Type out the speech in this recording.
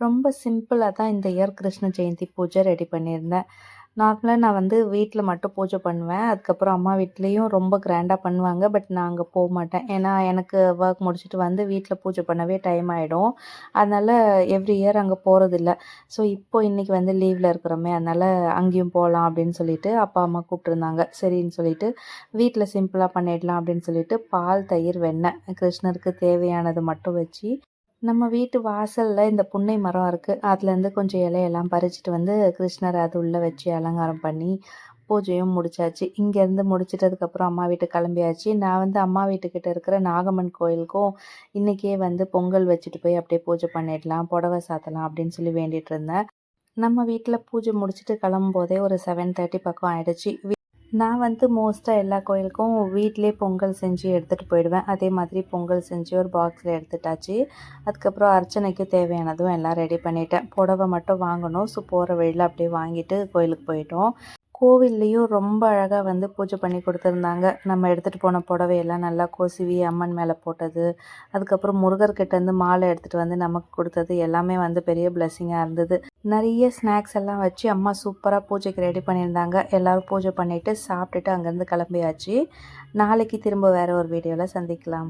ரொம்ப சிம்பிளாக தான் இந்த இயர் கிருஷ்ண ஜெயந்தி பூஜை ரெடி பண்ணியிருந்தேன். நார்மலாக நான் வந்து வீட்டில் மட்டும் பூஜை பண்ணுவேன். அதுக்கப்புறம் அம்மா வீட்லேயும் ரொம்ப கிராண்டாக பண்ணுவாங்க. பட் நான் அங்கே போக மாட்டேன். ஏன்னா எனக்கு ஒர்க் முடிச்சுட்டு வந்து வீட்டில் பூஜை பண்ணவே டைம் ஆகிடும் அதனால் எவ்ரி இயர் அங்கே போகிறதில்ல ஸோ இப்போ இன்றைக்கி வந்து லீவில் இருக்கிறோமே. அதனால் அங்கேயும் போகலாம் அப்படின்னு சொல்லிட்டு அப்பா அம்மா கூப்பிட்ருந்தாங்க சரின்னு சொல்லிட்டு வீட்டில் சிம்பிளாக பண்ணிடலாம் அப்படின்னு சொல்லிட்டு பால் தயிர் வெண்ணெய் கிருஷ்ணருக்கு தேவையானது மட்டும் வச்சு நம்ம வீட்டு வாசலில் இந்த புன்னை மரம் இருக்குது அதுலேருந்து கொஞ்சம் இலையெல்லாம் பறிச்சுட்டு வந்து கிருஷ்ணர் அது உள்ளே வச்சு அலங்காரம் பண்ணி பூஜையும் முடிச்சாச்சு. இங்கேருந்து முடிச்சிட்டதுக்கப்புறம் அம்மா வீட்டுக்கு கிளம்பியாச்சு. நான் வந்து அம்மா வீட்டுக்கிட்ட இருக்கிற நாகம்மன் கோயிலுக்கும் இன்றைக்கே வந்து பொங்கல் வச்சுட்டு போய் அப்படியே பூஜை பண்ணிடலாம் புடவை சாத்தலாம் அப்படின்னு சொல்லி வேண்டிகிட்டு இருந்தேன். நம்ம வீட்டில் பூஜை முடிச்சுட்டு கிளம்பும் போதே ஒரு செவன் தேர்ட்டி பக்கம் ஆயிடுச்சு. நான் வந்து மோஸ்ட்டாக எல்லா கோயிலுக்கும் வீட்டிலே பொங்கல் செஞ்சு எடுத்துகிட்டு போயிடுவேன். அதே மாதிரி பொங்கல் செஞ்சு ஒரு பாக்ஸில் எடுத்துட்டாச்சு. அதுக்கப்புறம் அர்ச்சனைக்கு தேவையானதும் எல்லாம் ரெடி பண்ணிட்டேன். புடவை மட்டும் வாங்கணும். ஸோ போகிற வழியில் அப்படியே வாங்கிட்டு கோயிலுக்கு போயிட்டோம். கோவில்லையும் ரொம்ப அழகாக வந்து பூஜை பண்ணி கொடுத்துருந்தாங்க. நம்ம எடுத்துகிட்டு போன புடவையெல்லாம் நல்லா கொசுவி அம்மன் மேலே போட்டது அதுக்கப்புறம் முருகர்கிட்டேருந்து மாலை எடுத்துகிட்டு வந்து நமக்கு கொடுத்தது எல்லாமே வந்து பெரிய பிளெஸ்ஸிங்காக இருந்தது. நிறைய ஸ்நாக்ஸ் எல்லாம் வச்சு அம்மா சூப்பராக பூஜைக்கு ரெடி பண்ணியிருந்தாங்க. எல்லோரும் பூஜை பண்ணிவிட்டு சாப்பிட்டுட்டு அங்கேருந்து கிளம்பியாச்சு. நாளைக்கு திரும்ப வேறு ஒரு வீடியோவில் சந்திக்கலாம்.